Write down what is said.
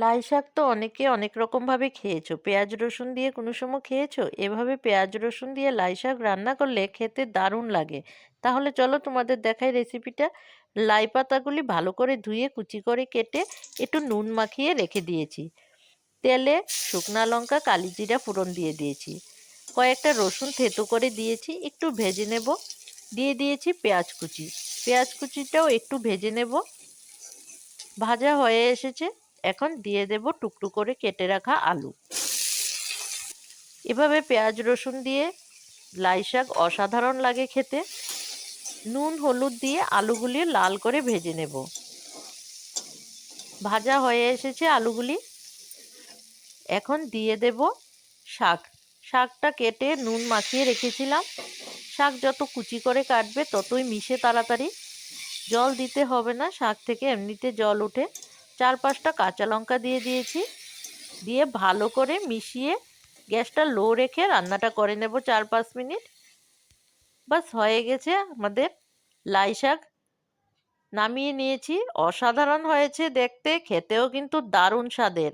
লাই শাক তো অনেকে অনেক রকমভাবে খেয়েছো। পেঁয়াজ, রসুন দিয়ে কোনো সময় খেয়েছো? এভাবে পেঁয়াজ, রসুন দিয়ে লাই শাক রান্না করলে খেতে দারুণ লাগে। তাহলে চলো তোমাদের দেখাই রেসিপিটা। লাই পাতাগুলি ভালো করে ধুয়ে কুচি করে কেটে একটু নুন মাখিয়ে রেখে দিয়েছি। তেলে শুকনা লঙ্কা, কালি জিরা ফোড়ন দিয়ে দিয়েছি। কয়েকটা রসুন থেতো করে দিয়েছি, একটু ভেজে নেব। দিয়ে দিয়েছি পেঁয়াজ কুচি। পেঁয়াজ কুচিটাও একটু ভেজে নেব। ভাজা হয়ে এসেছে। এখন দিয়ে দেব টুকটু করে কেটে রাখা আলু। এভাবে পেঁয়াজ, রসুন দিয়ে লাই শাক অসাধারণ লাগে খেতে। নুন, হলুদ দিয়ে আলুগুলি লাল করে ভেজে নেব। ভাজা হয়ে এসেছে আলুগুলি। এখন দিয়ে দেব শাক। শাকটা কেটে নুন মাখিয়ে রেখেছিলাম। শাক যত কুচি করে কাটবে ততই মিশে তাড়াতাড়ি। জল দিতে হবে না, শাক থেকে এমনিতে জল ওঠে। চার পাঁচটা কাঁচা লঙ্কা দিয়ে দিয়েছি। দিয়ে ভালো করে মিশিয়ে গ্যাসটা লো রেখে রান্নাটা করে নেব চার পাঁচ মিনিট। বাস, হয়ে গেছে আমাদের লাই শাক। নামিয়ে নিয়েছি। অসাধারণ হয়েছে দেখতে, খেতেও কিন্তু দারুণ স্বাদের।